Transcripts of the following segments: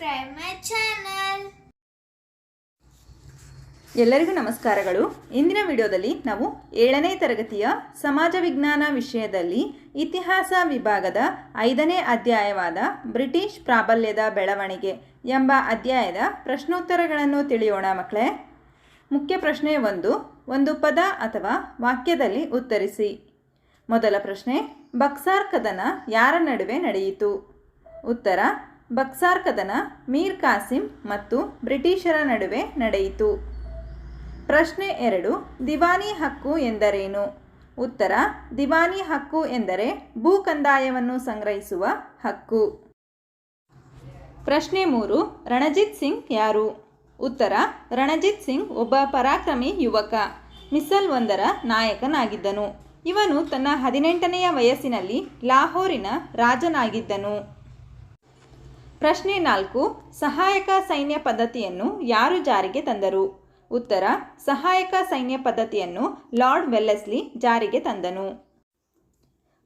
subscribe my channel. ಎಲ್ಲರಿಗೂ ನಮಸ್ಕಾರಗಳು. ಇಂದಿನ ವಿಡಿಯೋದಲ್ಲಿ ನಾವು ಏಳನೇ ತರಗತಿಯ ಸಮಾಜ ವಿಜ್ಞಾನ ವಿಷಯದಲ್ಲಿ ಇತಿಹಾಸ ವಿಭಾಗದ ಐದನೇ ಅಧ್ಯಾಯವಾದ ಬ್ರಿಟಿಷ್ ಪ್ರಾಬಲ್ಯದ ಬೆಳವಣಿಗೆ ಎಂಬ ಅಧ್ಯಾಯದ ಪ್ರಶ್ನೋತ್ತರಗಳನ್ನು ತಿಳಿಯೋಣ ಮಕ್ಕಳೇ. ಮುಖ್ಯ ಪ್ರಶ್ನೆ ಒಂದು ಒಂದು ಪದ ಅಥವಾ ವಾಕ್ಯದಲ್ಲಿ ಉತ್ತರಿಸಿ. ಮೊದಲ ಪ್ರಶ್ನೆ, ಬಕ್ಸಾರ್ ಕದನ ಯಾರ ನಡುವೆ ನಡೆಯಿತು? ಉತ್ತರ ಬಕ್ಸಾರ್ ಕದನ ಮೀರ್ ಕಾಸಿಂ ಮತ್ತು ಬ್ರಿಟಿಷರ ನಡುವೆ ನಡೆಯಿತು. ಪ್ರಶ್ನೆ ಎರಡು, ದಿವಾನಿ ಹಕ್ಕು ಎಂದರೇನು? ಉತ್ತರ, ದಿವಾನಿ ಹಕ್ಕು ಎಂದರೆ ಭೂ ಕಂದಾಯವನ್ನು ಸಂಗ್ರಹಿಸುವ ಹಕ್ಕು. ಪ್ರಶ್ನೆ ಮೂರು, ರಣಜಿತ್ ಸಿಂಗ್ ಯಾರು? ಉತ್ತರ, ರಣಜಿತ್ ಸಿಂಗ್ ಒಬ್ಬ ಪರಾಕ್ರಮಿ ಯುವಕ, ಮಿಸಲ್ ಒಂದರ ನಾಯಕನಾಗಿದ್ದನು. ಇವನು ತನ್ನ ಹದಿನೆಂಟನೆಯ ವಯಸ್ಸಿನಲ್ಲಿ ಲಾಹೋರಿನ ರಾಜನಾಗಿದ್ದನು. ಪ್ರಶ್ನೆ ನಾಲ್ಕು, ಸಹಾಯಕ ಸೈನ್ಯ ಪದ್ಧತಿಯನ್ನು ಯಾರು ಜಾರಿಗೆ ತಂದರು? ಉತ್ತರ, ಸಹಾಯಕ ಸೈನ್ಯ ಪದ್ಧತಿಯನ್ನು ಲಾರ್ಡ್ ವೆಲ್ಲೆಸ್ಲಿ ಜಾರಿಗೆ ತಂದನು.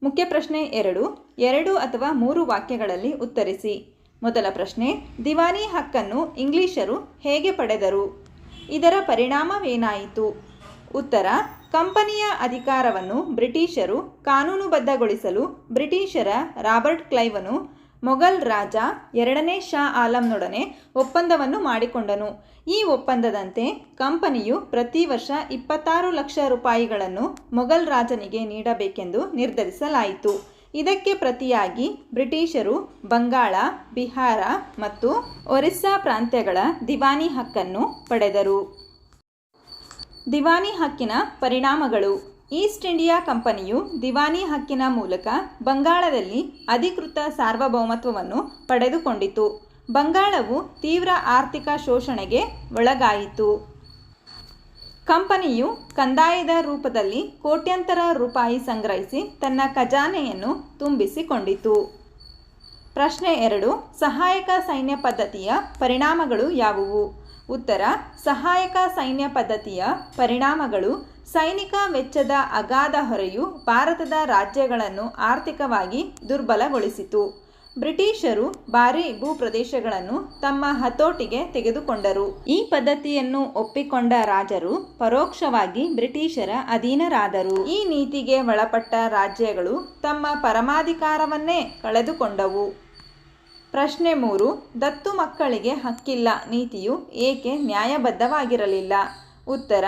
ಮುಖ್ಯ ಪ್ರಶ್ನೆ ಎರಡು ಎರಡು ಅಥವಾ ಮೂರು ವಾಕ್ಯಗಳಲ್ಲಿ ಉತ್ತರಿಸಿ. ಮೊದಲ ಪ್ರಶ್ನೆ, ದಿವಾನಿ ಹಕ್ಕನ್ನು ಇಂಗ್ಲಿಷರು ಹೇಗೆ ಪಡೆದರು? ಇದರ ಪರಿಣಾಮವೇನಾಯಿತು? ಉತ್ತರ, ಕಂಪನಿಯ ಅಧಿಕಾರವನ್ನು ಬ್ರಿಟಿಷರು ಕಾನೂನುಬದ್ಧಗೊಳಿಸಲು ಬ್ರಿಟಿಷರ ರಾಬರ್ಟ್ ಕ್ಲೈವನು ಮೊಘಲ್ ರಾಜ ಎರಡನೇ ಶಾ ಆಲಂನೊಡನೆ ಒಪ್ಪಂದವನ್ನು ಮಾಡಿಕೊಂಡನು. ಈ ಒಪ್ಪಂದದಂತೆ ಕಂಪನಿಯು ಪ್ರತಿ ವರ್ಷ ಇಪ್ಪತ್ತಾರು ಲಕ್ಷ ರೂಪಾಯಿಗಳನ್ನು ಮೊಘಲ್ ರಾಜನಿಗೆ ನೀಡಬೇಕೆಂದು ನಿರ್ಧರಿಸಲಾಯಿತು. ಇದಕ್ಕೆ ಪ್ರತಿಯಾಗಿ ಬ್ರಿಟಿಷರು ಬಂಗಾಳ, ಬಿಹಾರ ಮತ್ತು ಒರಿಸ್ಸಾ ಪ್ರಾಂತ್ಯಗಳ ದಿವಾನಿ ಹಕ್ಕನ್ನು ಪಡೆದರು. ದಿವಾನಿ ಹಕ್ಕಿನ ಪರಿಣಾಮಗಳು ಈಸ್ಟ್ ಇಂಡಿಯಾ ಕಂಪನಿಯು ದಿವಾನಿ ಹಕ್ಕಿನ ಮೂಲಕ ಬಂಗಾಳದಲ್ಲಿ ಅಧಿಕೃತ ಸಾರ್ವಭೌಮತ್ವವನ್ನು ಪಡೆದುಕೊಂಡಿತು. ಬಂಗಾಳವು ತೀವ್ರ ಆರ್ಥಿಕ ಶೋಷಣೆಗೆ ಒಳಗಾಯಿತು. ಕಂಪನಿಯು ಕಂದಾಯದ ರೂಪದಲ್ಲಿ ಕೋಟ್ಯಂತರ ರೂಪಾಯಿ ಸಂಗ್ರಹಿಸಿ ತನ್ನ ಖಜಾನೆಯನ್ನು ತುಂಬಿಸಿಕೊಂಡಿತು. ಪ್ರಶ್ನೆ ಎರಡು, ಸಹಾಯಕ ಸೈನ್ಯ ಪದ್ಧತಿಯ ಪರಿಣಾಮಗಳು ಯಾವುವು? ಉತ್ತರ, ಸಹಾಯಕ ಸೈನ್ಯ ಪದ್ಧತಿಯ ಪರಿಣಾಮಗಳು ಸೈನಿಕ ವೆಚ್ಚದ ಅಗಾಧ ಹೊರೆಯು ಭಾರತದ ರಾಜ್ಯಗಳನ್ನು ಆರ್ಥಿಕವಾಗಿ ದುರ್ಬಲಗೊಳಿಸಿತು. ಬ್ರಿಟಿಷರು ಭಾರಿ ಭೂಪ್ರದೇಶಗಳನ್ನು ತಮ್ಮ ಹತೋಟಿಗೆ ತೆಗೆದುಕೊಂಡರು. ಈ ಪದ್ಧತಿಯನ್ನು ಒಪ್ಪಿಕೊಂಡ ರಾಜರು ಪರೋಕ್ಷವಾಗಿ ಬ್ರಿಟಿಷರ ಅಧೀನರಾದರು. ಈ ನೀತಿಗೆ ಒಳಪಟ್ಟ ರಾಜ್ಯಗಳು ತಮ್ಮ ಪರಮಾಧಿಕಾರವನ್ನೇ ಕಳೆದುಕೊಂಡವು. ಪ್ರಶ್ನೆ ಮೂರು, ದತ್ತು ಮಕ್ಕಳಿಗೆ ಹಕ್ಕಿಲ್ಲ ನೀತಿಯು ಏಕೆ ನ್ಯಾಯಬದ್ಧವಾಗಿರಲಿಲ್ಲ? ಉತ್ತರ,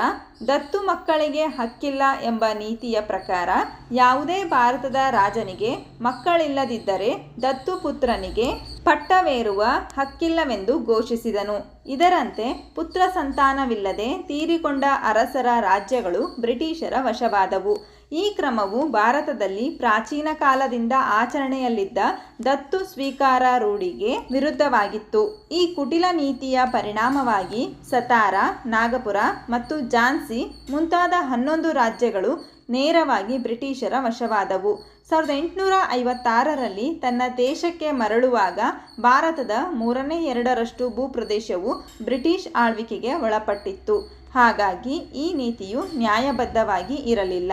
ದತ್ತು ಮಕ್ಕಳಿಗೆ ಹಕ್ಕಿಲ್ಲ ಎಂಬ ನೀತಿಯ ಪ್ರಕಾರ ಯಾವುದೇ ಭಾರತದ ರಾಜನಿಗೆ ಮಕ್ಕಳಿಲ್ಲದಿದ್ದರೆ ದತ್ತು ಪುತ್ರನಿಗೆ ಪಟ್ಟವೇರುವ ಹಕ್ಕಿಲ್ಲವೆಂದು ಘೋಷಿಸಿದನು. ಇದರಂತೆ ಪುತ್ರ ಸಂತಾನವಿಲ್ಲದೆ ತೀರಿಕೊಂಡ ಅರಸರ ರಾಜ್ಯಗಳು ಬ್ರಿಟಿಷರ ವಶವಾದವು. ಈ ಕ್ರಮವು ಭಾರತದಲ್ಲಿ ಪ್ರಾಚೀನ ಕಾಲದಿಂದ ಆಚರಣೆಯಲ್ಲಿದ್ದ ದತ್ತು ಸ್ವೀಕಾರ ರೂಢಿಗೆ ವಿರುದ್ಧವಾಗಿತ್ತು. ಈ ಕುಟಿಲ ನೀತಿಯ ಪರಿಣಾಮವಾಗಿ ಸತಾರ, ನಾಗಪುರ ಮತ್ತು ಝಾನ್ಸಿ ಮುಂತಾದ ಹನ್ನೊಂದು ರಾಜ್ಯಗಳು ನೇರವಾಗಿ ಬ್ರಿಟಿಷರ ವಶವಾದವು. ಸಾವಿರದ ಎಂಟುನೂರ ಐವತ್ತಾರರಲ್ಲಿ ತನ್ನ ದೇಶಕ್ಕೆ ಮರಳುವಾಗ ಭಾರತದ ಮೂರನೇ ಎರಡರಷ್ಟು ಭೂಪ್ರದೇಶವು ಬ್ರಿಟಿಷ್ ಆಳ್ವಿಕೆಗೆ ಒಳಪಟ್ಟಿತ್ತು. ಹಾಗಾಗಿ ಈ ನೀತಿಯು ನ್ಯಾಯಬದ್ಧವಾಗಿ ಇರಲಿಲ್ಲ.